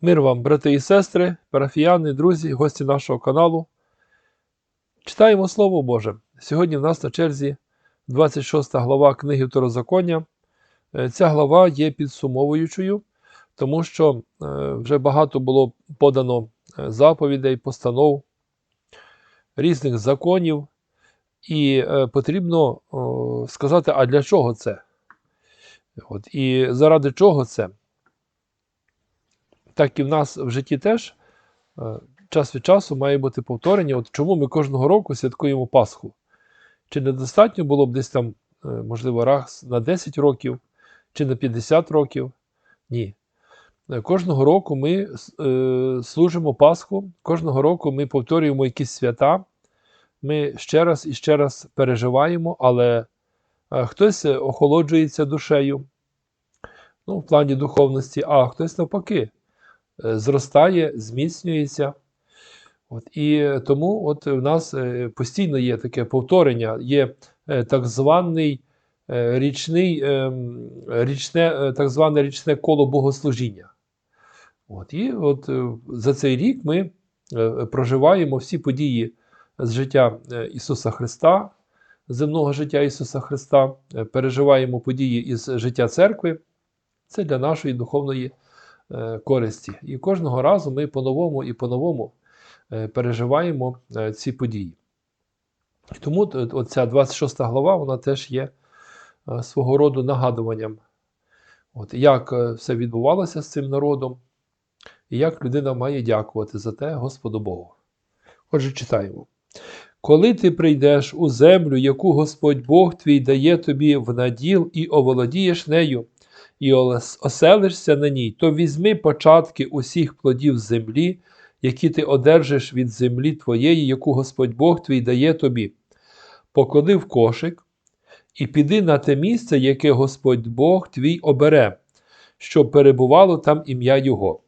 Мир вам, брати і сестри, парафіяни, друзі, гості нашого каналу. Читаємо Слово Боже. Сьогодні в нас на черзі 26 глава книги Второзаконня. Е, Ця глава є підсумовуючою, тому що е, вже багато було подано е, заповідей, постанов, різних законів, і потрібно сказати, а для чого це? От, і заради чого це? Так і в нас в житті теж е, час від часу має бути повторення. От чому ми кожного року святкуємо Пасху? Чи недостатньо було б десь там, е, можливо, раз на 10 років, чи на 50 років? Ні. Е, Кожного року ми служимо Пасху, кожного року ми повторюємо якісь свята. Ми ще раз і ще раз переживаємо, але хтось охолоджується душею, ну, в плані духовності, а хтось навпаки зростає, зміцнюється. От, і тому от в нас е, постійно є таке повторення, є е, так званий е, річний, ем, річне, е, так зване річне коло богослужіння. От, і от е, за цей рік ми е, проживаємо всі події з життя е, Ісуса Христа, земного життя Ісуса Христа, е, переживаємо події із життя церкви. Це для нашої духовної е, користі. І кожного разу ми по-новому і по-новому е, переживаємо е, ці події. Тому оця 26 глава вона теж є е, свого роду нагадуванням, от, як е, все відбувалося з цим народом, і як людина має дякувати за те Господу Богу. Отже, читаємо. Коли ти прийдеш у землю, яку Господь Бог твій дає тобі в наділ і оволодієш нею, і оселишся на ній, то візьми початки усіх плодів землі, які ти одержиш від землі твоєї, яку Господь Бог твій дає тобі. Поклади в кошик і піди на те місце, яке Господь Бог твій обере, щоб перебувало там ім'я Його.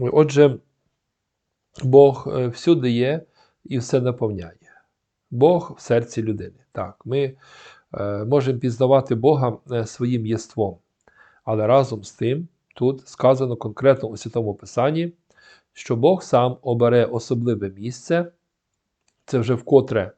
Отже, Бог е, всюди є і все наповняє. Бог в серці людини. Так, ми е, можемо пізнавати Бога е, своїм єством. Але разом з тим, тут сказано конкретно у Святому Писанні, що Бог сам обере особливе місце. Це вже вкотре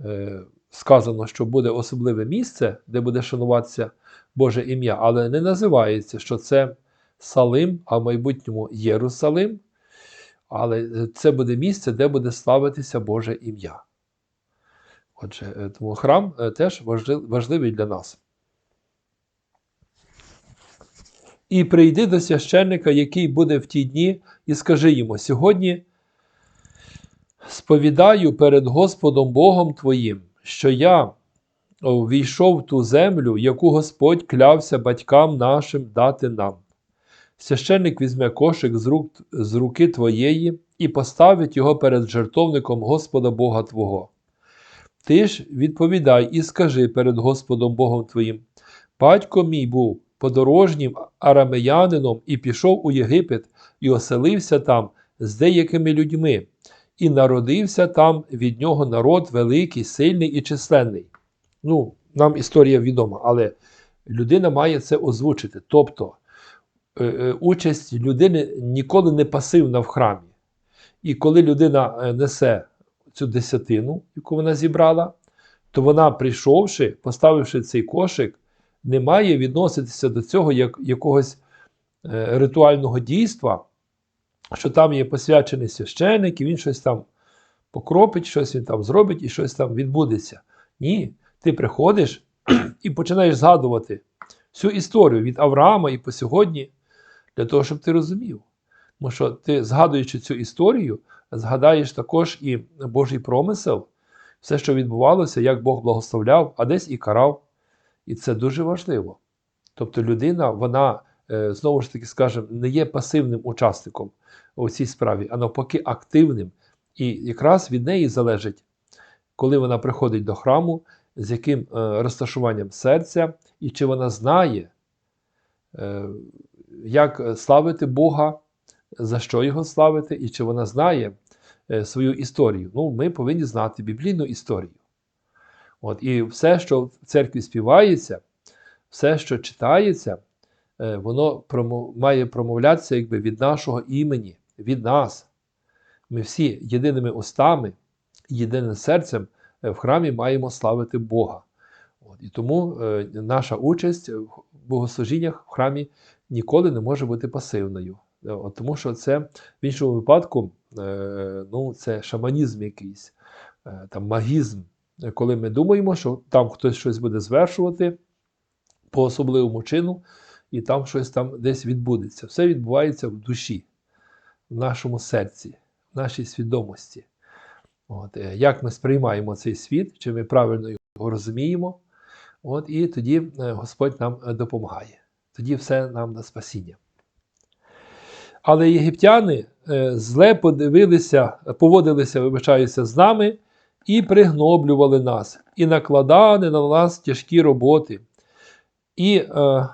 е, сказано, що буде особливе місце, де буде шануватися Боже ім'я, але не називається, що це Салим, а в майбутньому Єрусалим. Але е, це буде місце, де буде славитися Боже ім'я. Отже, е, тому храм е, теж важливий для нас. І прийди до священника, який буде в ті дні, і скажи йому: сьогодні сповідаю перед Господом Богом твоїм, що я війшов в ту землю, яку Господь клявся батькам нашим дати нам. Священник візьме кошик з, рук, з руки твоєї і поставить його перед жертовником Господа Бога Твого. Ти ж відповідай і скажи перед Господом Богом твоїм: Батько мій був подорожнім арамеянином і пішов у Єгипет, і оселився там з деякими людьми, і народився там від нього народ великий, сильний і численний. Ну, нам історія відома, але людина має це озвучити. Тобто е, е, участь людини ніколи не пасивна в храмі. І коли людина е, несе цю десятину, яку вона зібрала, то вона, прийшовши, поставивши цей кошик, не має відноситися до цього як якогось е, ритуального дійства, що там є посвячений священик, і він щось там покропить, щось він там зробить і щось там відбудеться. Ні, ти приходиш і починаєш згадувати всю історію від Авраама і по сьогодні, для того, щоб ти розумів. Тому що ти, згадуючи цю історію, згадаєш також і Божий промисел, все, що відбувалося, як Бог благословляв, а десь і карав. І це дуже важливо. Тобто людина, вона, е, знову ж таки скажемо, не є пасивним учасником у цій справі, а навпаки, активним. І якраз від неї залежить, коли вона приходить до храму, з яким е, розташуванням серця, і чи вона знає, е, як славити Бога, за що його славити, і чи вона знає свою історію. Ну, ми повинні знати біблійну історію. От, і все, що в церкві співається, все, що читається, е, воно має промовлятися якби від нашого імені, від нас. Ми всі єдиними устами, єдиним серцем е, в храмі маємо славити Бога. От, і тому е, наша участь в богослужіннях в храмі ніколи не може бути пасивною. От, тому що це в іншому випадку ну, це шаманізм якийсь, там, магізм, коли ми думаємо, що там хтось щось буде звершувати по особливому чину, і там щось там десь відбудеться. Все відбувається в душі, в нашому серці, в нашій свідомості. От, е, як ми сприймаємо цей світ, чи ми правильно його розуміємо, от, і тоді е, Господь нам е, допомагає. Тоді все нам на спасіння. Але єгиптяни зле подивилися, поводилися, вибачаюся, з нами і пригноблювали нас, і накладали на нас тяжкі роботи. І е,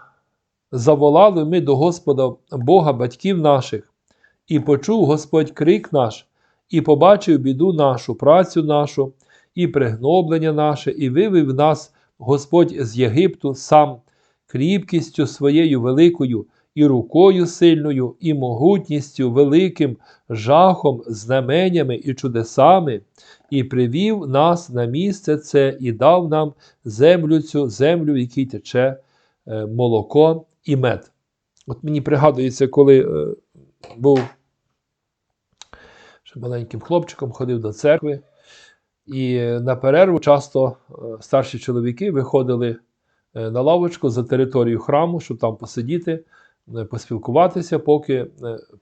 заволали ми до Господа Бога батьків наших, і почув Господь крик наш, і побачив біду нашу, працю нашу, і пригноблення наше, і вивів нас Господь з Єгипту сам кріпкістю своєю великою, і рукою сильною, і могутністю великим, жахом, знаменями і чудесами, і привів нас на місце це, і дав нам землю цю, землю, в якій тече е, молоко і мед. От мені пригадується, коли е, був ще маленьким хлопчиком, ходив до церкви, і на перерву часто е, старші чоловіки виходили на лавочку за територію храму, щоб там посидіти, поспілкуватися, поки е,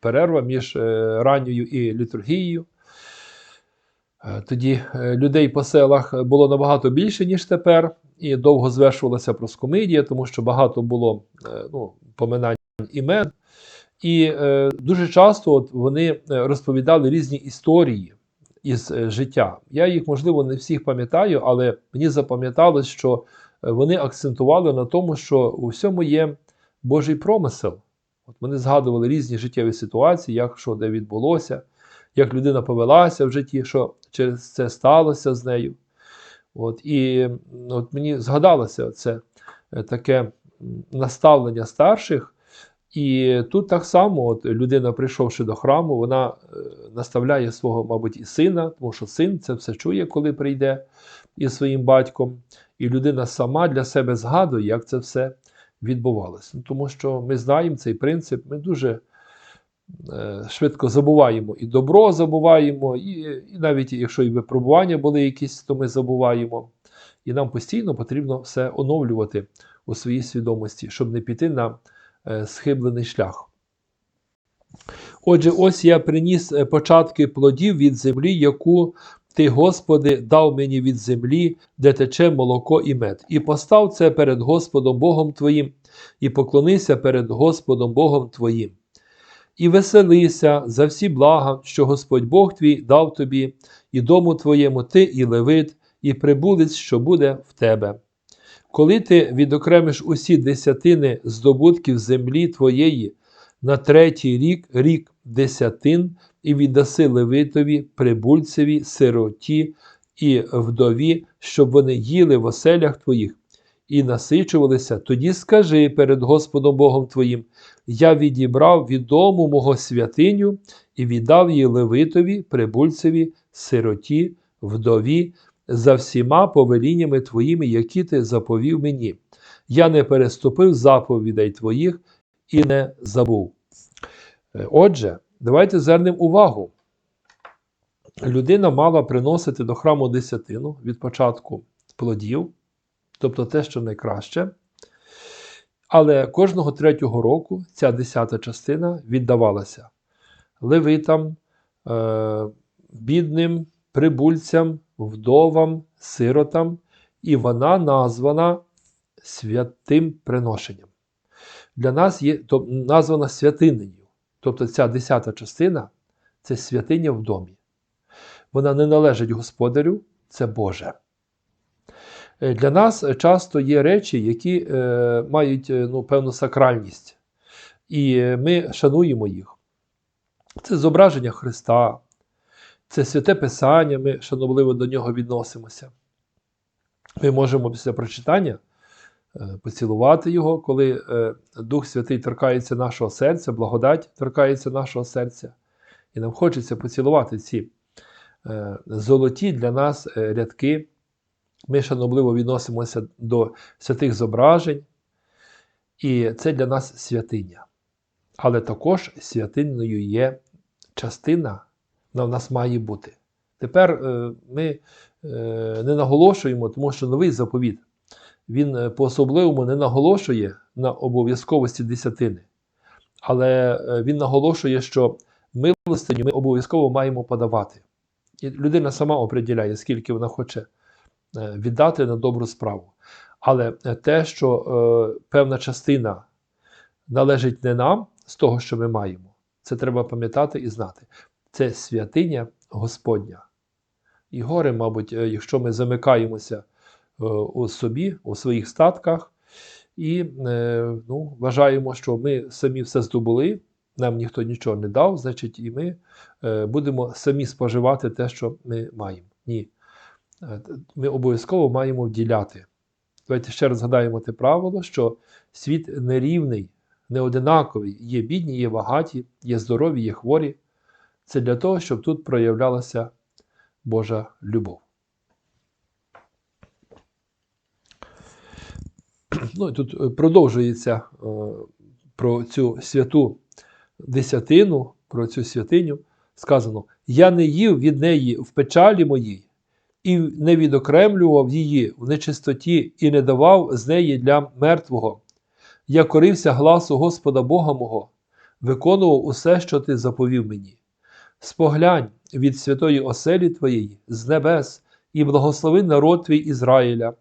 перерва між е, ранньою і літургією. Е, Тоді е, людей по селах було набагато більше, ніж тепер, і довго звершувалася проскомидія, тому що багато було е, ну, поминань імен. І е, дуже часто от вони е, розповідали різні історії із е, життя. Я їх, можливо, не всіх пам'ятаю, але мені запам'яталось, що е, вони акцентували на тому, що у всьому є Божий промисел. От вони згадували різні життєві ситуації, як що де відбулося, як людина повелася в житті, що через це сталося з нею. От, і от мені згадалося це е, таке наставлення старших. І тут так само, от людина, прийшовши до храму, вона е, наставляє свого, мабуть, і сина, тому що син це все чує, коли прийде із своїм батьком. І людина сама для себе згадує, як це все відбувалося. Ну, тому що ми знаємо цей принцип, ми дуже е, швидко забуваємо і добро забуваємо, і, і навіть якщо і випробування були якісь, то ми забуваємо. І нам постійно потрібно все оновлювати у своїй свідомості, щоб не піти на е, схиблений шлях. Отже, ось я приніс е, початки плодів від землі, яку ти, Господи, дав мені від землі, де тече молоко і мед, і постав це перед Господом Богом Твоїм, і поклонися перед Господом Богом Твоїм. І веселися за всі блага, що Господь Бог твій дав тобі, і дому твоєму ти, і левит, і прибулець, що буде в тебе. Коли ти відокремиш усі десятини здобутків землі твоєї на третій рік, рік десятин, і віддаси левитові, прибульцеві, сироті і вдові, щоб вони їли в оселях твоїх і насичувалися, тоді скажи перед Господом Богом твоїм: Я відібрав від дому мого святиню і віддав її левитові, прибульцеві, сироті, вдові, за всіма повеліннями твоїми, які ти заповів мені. Я не переступив заповідей твоїх і не забув. Е, Отже, давайте звернемо увагу. Людина мала приносити до храму десятину від початку плодів, тобто те, що найкраще. Але кожного третього року ця десята частина віддавалася левитам, е, бідним, прибульцям, вдовам, сиротам, і вона названа святим приношенням. Для нас є то, названа святинею. Тобто ця десята частина це святиня в домі. Вона не належить господарю, це Боже. Е, Для нас часто є речі, які е, мають е, ну, певну сакральність, і е, ми шануємо їх. Це зображення Христа, це святе Писання, ми шановливо до нього відносимося. Ми можемо після прочитання поцілувати Його, коли е, Дух Святий торкається нашого серця, благодать торкається нашого серця. І нам хочеться поцілувати ці е, золоті для нас е, рядки. Ми шанобливо відносимося до святих зображень, і це для нас святиня. Але також святинною є частина, вона в нас має бути. Тепер е, ми е, не наголошуємо, тому що новий заповіт він е, по-особливому не наголошує на обов'язковості десятини. Але е, він наголошує, що милостиню ми обов'язково маємо подавати. І людина сама определяє, скільки вона хоче е, віддати на добру справу. Але те, що е, певна частина належить не нам з того, що ми маємо, це треба пам'ятати і знати. Це святиня Господня. І горе, мабуть, якщо ми замикаємося у собі, у своїх статках, і е, ну, вважаємо, що ми самі все здобули, нам ніхто нічого не дав, значить, і ми е, будемо самі споживати те, що ми маємо. Ні. Е, Ми обов'язково маємо вділяти. Давайте ще раз згадаємо те правило, що світ нерівний, неодинаковий. Є бідні, є багаті, є здорові, є хворі. Це для того, щоб тут проявлялася Божа любов. Ну, тут е, продовжується е, про цю святу десятину, про цю святиню. Сказано: Я не їв від неї в печалі моїй, і не відокремлював її в нечистоті, і не давав з неї для мертвого. Я корився гласу Господа Бога мого, виконував усе, що ти заповів мені. Споглянь від святої оселі Твоєї з небес, і благослови народ твій Ізраїля,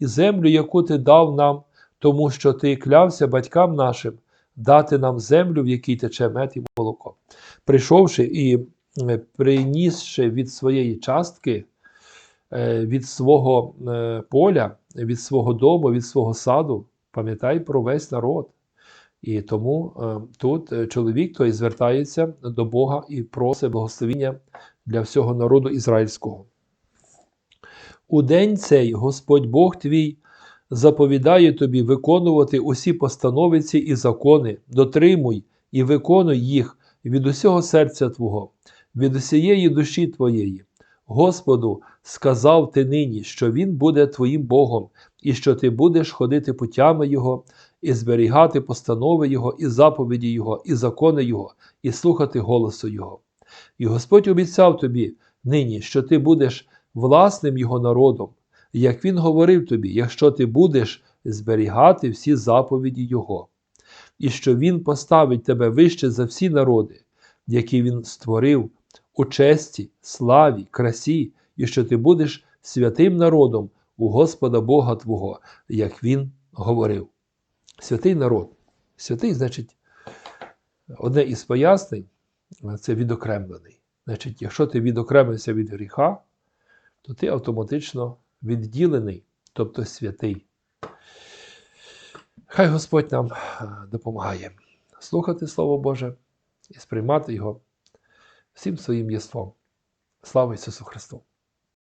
і землю, яку ти дав нам, тому що ти клявся батькам нашим дати нам землю, в якій тече мед і молоко. Прийшовши і е, принісши від своєї частки, е, від свого е, поля, від свого дому, від свого саду, пам'ятай про весь народ. І тому тут чоловік той звертається до Бога і просить благословіння для всього народу ізраїльського. У день цей Господь Бог твій заповідає тобі виконувати усі постановиці і закони, дотримуй і виконуй їх від усього серця Твого, від усієї душі Твоєї. Господу сказав ти нині, що Він буде твоїм Богом, і що ти будеш ходити путями Його, і зберігати постанови Його, і заповіді Його, і закони Його, і слухати голосу Його. І Господь обіцяв тобі нині, що ти будеш власним Його народом, як Він говорив тобі, якщо ти будеш зберігати всі заповіді Його, і що Він поставить тебе вище за всі народи, які Він створив у честі, славі, красі, і що ти будеш святим народом у Господа Бога Твого, як Він говорив. Святий народ. Святий, значить, одне із пояснень це відокремлений. Значить, якщо ти відокремився від гріха, то ти автоматично відділений, тобто святий. Хай Господь нам е, допомагає слухати Слово Боже і сприймати його всім своїм єством. Слава Ісусу Христу!